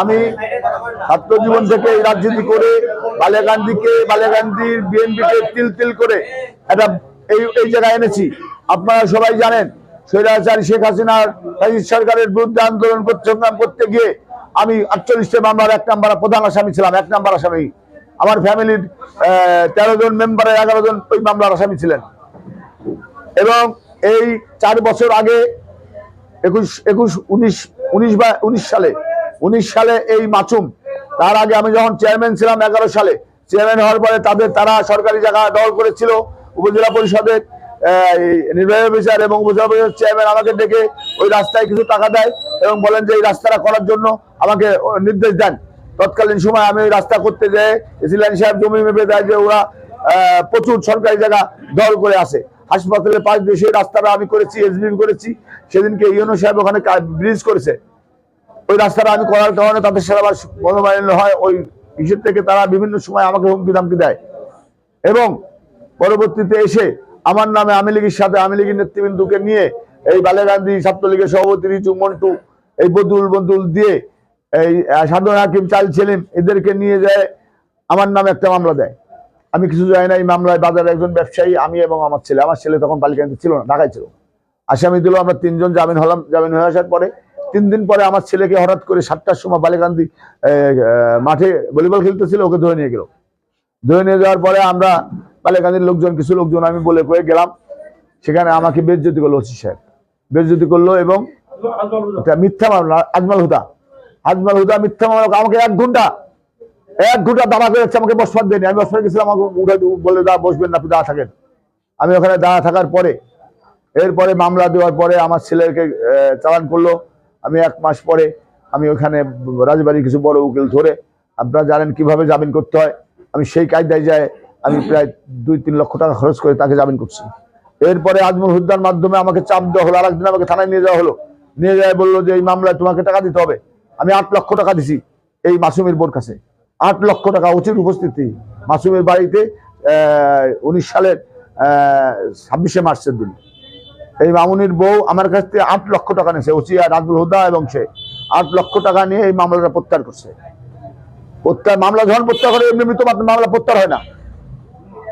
আমি ছাত্র জীবন থেকে রাজনীতি করে বালেগান্ধীকে বালেগান্ধীর বিএনপিকে তিল তিল করে একটা এই এই জায়গায় এনেছি? আপনারা সবাই জানেন, স্বৈরাচারী শেখ হাসিনার সরকারের বিরুদ্ধে আন্দোলন সংগ্রাম করতে গিয়ে আমি আটচল্লিশটা মামলার এক নাম্বার প্রধান আসামি ছিলাম, এক নাম্বার আসামি। আমার ফ্যামিলির তেরো জন মেম্বারের এগারো জন ওই মামলার আসামি ছিলেন। এবং এই চার বছর আগে একুশ একুশ, উনিশ উনিশ বা, উনিশ সালে উনিশ সালে এই মাচুম। তার আগে আমি যখন চেয়ারম্যান ছিলাম এগারো সালে চেয়ারম্যান হওয়ার পরে তাদের, তারা সরকারি জায়গা দল করেছিল উপজেলা পরিষদের নির্বাহী অফিসার এবং উপজেলা পরিষদের চেয়ারম্যান আমাকে ডেকে ওই রাস্তায় কিছু টাকা দেয় এবং বলেন যে এই রাস্তাটা করার জন্য আমাকে নির্দেশ দেন। তৎকালীন সময় আমি রাস্তা করতে যাই এসিলাইন সাহেব জমি মেপে দেয় যে ওরা প্রচুর সরকারি জায়গা দল করে আসে। হাসপাতালের পাশ দিয়ে সেই রাস্তাটা আমি করেছি এসবিএম করেছি। সেদিনকে ইউনো সাহেব ওখানে ব্রিজ করেছে। ওই রাস্তাটা আমি করার কারণে তাদের সাথে আবার মনোমালিন্য হয়, ওই হিসেব থেকে তারা বিভিন্ন সময় আমাকে হুমকি দামকি দেয়। এবং পরবর্তীতে এসে আমার নামে আওয়ামী লীগের সাথে আওয়ামী লীগের নেতৃবৃন্দকে নিয়ে এই বালেগান্ধী ছাত্রলীগের সভাপতি রিচু মন্টু, এই বদুল বদুল দিয়ে এই সাধন হাকিম চাল ছেলিম এদেরকে নিয়ে যায়, আমার নামে একটা মামলা দেয়। আমি কিছু জানি না, এই মামলায় বাজারে একজন ব্যবসায়ী, আমি এবং আমার ছেলে। আমার ছেলে তখন বালিকান্দি ছিল না, ঢাকায় ছিল। আসামি দিল, আমরা তিনজন জামিন হলাম, জামিন হয়ে আসার পরে তিন দিন পরে আমার ছেলেকে হঠাৎ করে সাতটার সময় বালিকান্দি মাঠে ভলিবল খেলতেছিল, ওকে ধরে নিয়ে গেল। ধরে নিয়ে যাওয়ার পরে আমরা বালিকান্দির লোকজন, কিছু লোকজন আমি বলে কয়ে গেলাম, সেখানে আমাকে বেজ্জতি করল ওসি সাহেব। বেজ্জতি করল এবং মিথ্যা মামলা, আজমাল হুদা। আজমাল হুদা মিথ্যা মামলা, আমাকে এক ঘণ্টা এক ঘণ্টা দাঁড়া করে আমাকে বসবার দেয়নি। আমি বসবার গেছিলাম, আমাকে উঠে বলে দা বসবেন না দাঁড়া থাকেন। আমি ওখানে দাঁড়া থাকার পরে, এরপরে মামলা দেওয়ার পরে আমার ছেলেকে চালান করল। আমি এক মাস পরে আমি ওখানে রাজবাড়ির কিছু বড় উকিল ধরে, আপনারা জানেন কীভাবে জামিন করতে হয়? আমি সেই কায়দায় যায় আমি প্রায় দুই তিন লক্ষ টাকা খরচ করে তাকে জামিন করছি। এরপরে আজমল হুদ্দার মাধ্যমে আমাকে চাপ দেওয়া হলো, আরেকদিন আমাকে থানায় নিয়ে যাওয়া হলো। নিয়ে যায় বলল যে, এই মামলায় তোমাকে টাকা দিতে হবে। আমি আট লক্ষ টাকা দিছি এই মাসুমের বোর কাছে। আট লক্ষ টাকা উচিত উপস্থিতি মাসুমের বাড়িতে উনিশ সালের ছাব্বিশে মার্চের দিন। এই মামুনির বউ আমার কাছ থেকে আট লক্ষ টাকা নিয়েছে, ওসিয়া রাজুল হুদা এবং সে। আট লক্ষ টাকা নিয়ে এই মামলাটা প্রত্যাহার করছে। প্রত্যাহার, মামলা যখন প্রত্যাহার করে এমনি মৃত মামলা প্রত্যাহার হয় না।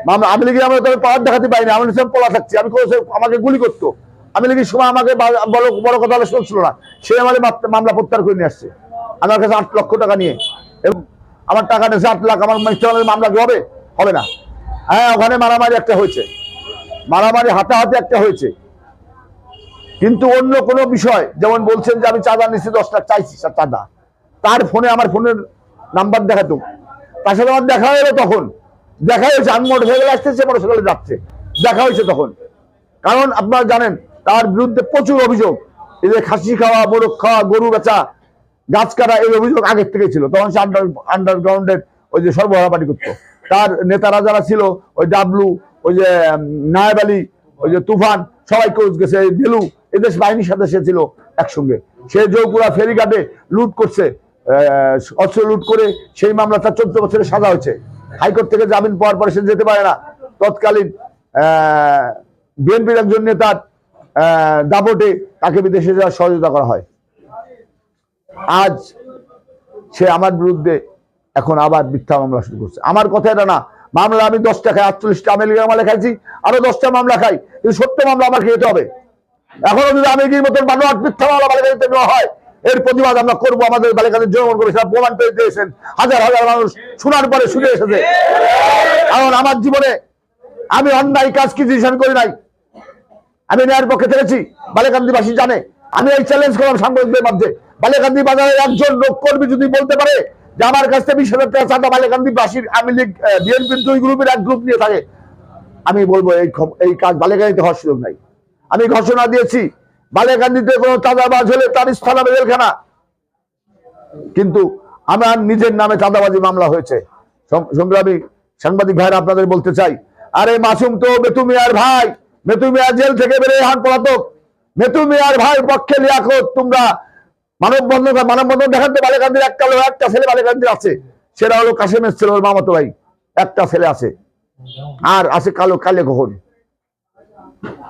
মামলা, আমি লিখে আমরা তবে পাওয়ার দেখাতে পাইনি আমি নিশ্চয় পলা থাকছি, আমি আমাকে গুলি করতো। আমি লিখে সময় আমাকে বড় বড় কথা শুনছিল না। সে আমাদের মামলা প্রত্যাহার করে নিয়ে আসছে। আমার কাছে আট লক্ষ টাকা নিয়ে। এবং আমার টাকা নিয়েছে আট লাখ, আমার মামলা কি হবে? হবে না। হ্যাঁ ওখানে মারামারি একটা হয়েছে। মারামারি হাতাহাতি একটা হয়েছে। কিন্তু অন্য কোনো বিষয় যেমন বলছেন যে আমি চাঁদা নিচ্ছি দশ লাখ চাইছি চাঁদা। তার ফোনে আমার ফোনের নাম্বার দেখাতো। তার সাথে আমার দেখা হলো তখন। দেখা হয়েছে আমি মোটর সাইকেলে আসতেছে মোটর সাইকেলে যাচ্ছে। দেখা হয়েছে তখন। কারণ আপনারা জানেন তার বিরুদ্ধে প্রচুর অভিযোগ। এই যে খাসি খাওয়া মোরগ খাওয়া গরু বেচা গাছ কাটা এই অভিযোগ আগের থেকে ছিল। তখন সে আন্ডার আন্ডারগ্রাউন্ডের ওই যে সরবরাহ করতো। তার নেতারা যারা ছিল ওই ডাবলু ওই যে উম, নায়েব আলী ওই যে তুফান সবাই কোচ গেছে বেলু এদেশ বাহিনীর সাথে সে ছিল একসঙ্গে। সে জয়পুরা ফেরিঘাটে লুট করছে অস্ত্র লুট করে সেই মামলা তার চোদ্দ বছরের সাজা হয়েছে। হাইকোর্ট থেকে জামিন পাওয়ার পরে সে যেতে পারে না। তৎকালীন বিএনপির একজন নেতার দাপটে তাকে বিদেশে যাওয়ার সহযোগিতা করা হয়। আজ সে আমার বিরুদ্ধে এখন আবার মিথ্যা মামলা শুরু করছে। আমার কথা এটা না। মামলা আমি দশটা খাই আটচল্লিশটা আমেরিকা মামলা খাইছি, আরও দশটা মামলা খাই। কিন্তু সত্য মামলা আমার খেতে হবে। এখনও যদি আমেরিকার মতন মানুষ মিথ্যা মামলা বালিকাতে নেওয়া হয়, এর প্রতিবাদ আমরা করব আমাদের বালিকাদের জনগণ করে, সেটা প্রমাণ পেয়ে দিয়েছেন। হাজার হাজার মানুষ শোনার পরে শুনে এসেছে। কারণ আমার জীবনে আমি অন্যায় কাজ কি ডিসিশন করি নাই? আমি ন্যায়ের পক্ষে থেকেছি, বালেকান্দিবাসী জানে। আমি এই চ্যালেঞ্জ করলাম সাংবাদিকদের মধ্যে। বালেকান্দি বাজারে একজন লোক কর্মী যদি বলতে পারে যে আমার কাছ থেকে বিশ হাজার টাকা চাঁদা বালেকান্দিবাসীর, আমি লীগ বিএনপি দুই গ্রুপের এক গ্রুপ নিয়ে থাকে, আমি বলব এই এই কাজ বালেকান্দিতে হওয়ার সুযোগ নাই। আমি ঘোষণা দিয়েছি বালেকান্দিতে কোনো চাঁদাবাজ হলে তার স্থান হবে জেলখানা। কিন্তু আমার নিজের নামে চাঁদাবাজি মামলা হয়েছে। সংগ্রামী সাংবাদিক ভাইরা আপনাদের বলতে চাই, আরে মাসুম তো মেতু মিয়ার ভাই মেতু মিয়া জেল থেকে বেরিয়ে হান পলাতক। মেতু মিয়ার ভাই পক্ষে লিয়াকত, তোমরা মানববন্ধন মানববন্ধন দেখান তো বালেকান্দির একটা লোক একটা ছেলে বালেকান্দির আছে। সেটা হলো কাশেমের ছেলে ওর মামাতো ভাই। একটা ছেলে আছে। আর আছে কালো কালে খোকন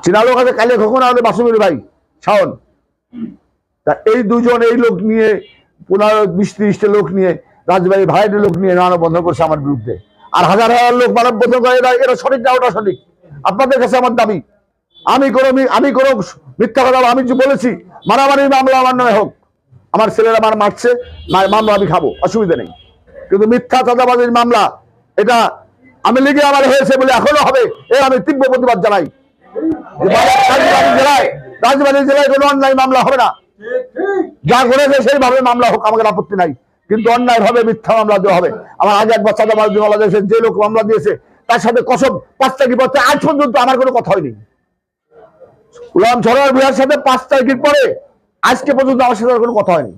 চীনা লোক আছে কালে খোকন আমাদের বাসুমির ভাই, শাওন। তা এই দুজন, এই লোক নিয়ে, পনেরো, বিশ, ত্রিশটা লোক নিয়ে, রাজবাড়ি ভাইয়ের লোক নিয়ে মানববন্ধন করছে আমার বিরুদ্ধে। আর হাজার হাজার লোক মানববন্ধন করে এরা সঠিক না ওটা সঠিক? আপনাদের কাছে আমার দাবি, আমি কোনো আমি কোনো মিথ্যা কথা আমি বলেছি মারামারির মামলা আমার নামে হোক। আমার ছেলেরা আমার মারছে মামলা আমি খাব, অসুবিধা নেই। কিন্তু মিথ্যা চাঁদাবাজির মামলা, এটা আমি লিগে আমার হয়েছে বলে এখনও হবে এর আমি তীব্র প্রতিবাদ জানাই। জেলায় রাজবাড়ী জেলায় কোনো অন্যায় মামলা হবে না। যা করেছে সেইভাবে মামলা হোক, আমাদের আপত্তি নাই। কিন্তু অন্যায় ভাবে মিথ্যা মামলা দেওয়া হবে। আমার দিয়েছে, যে লোক মামলা দিয়েছে, তার সাথে আজ পর্যন্ত আমার কোনো কথা হয়নি। বিহার সাথে পাঁচ তারিখের পরে আজকে পর্যন্ত আমার সাথে কোনো কথা হয়নি।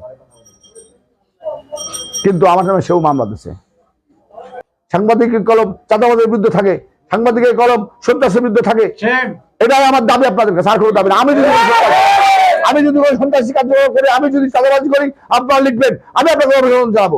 কিন্তু আমার নামে সেও মামলা দিচ্ছে সাংবাদিকের কলম চাঁদাবাদের বিরুদ্ধে থাকে। সাংবাদিকের কলম সন্ত্রাসের বিরুদ্ধে থাকে। এটাই আমার দাবি আপনাদের কাছে আর কোনো দাবি না। আমি যদি আমি যদি কোনো সন্ত্রাসী কার্য করে আমি যদি চাঁদাবাজি করি আপনারা লিখবেন। আমি আপনাকে অভিনন্দন জানাব।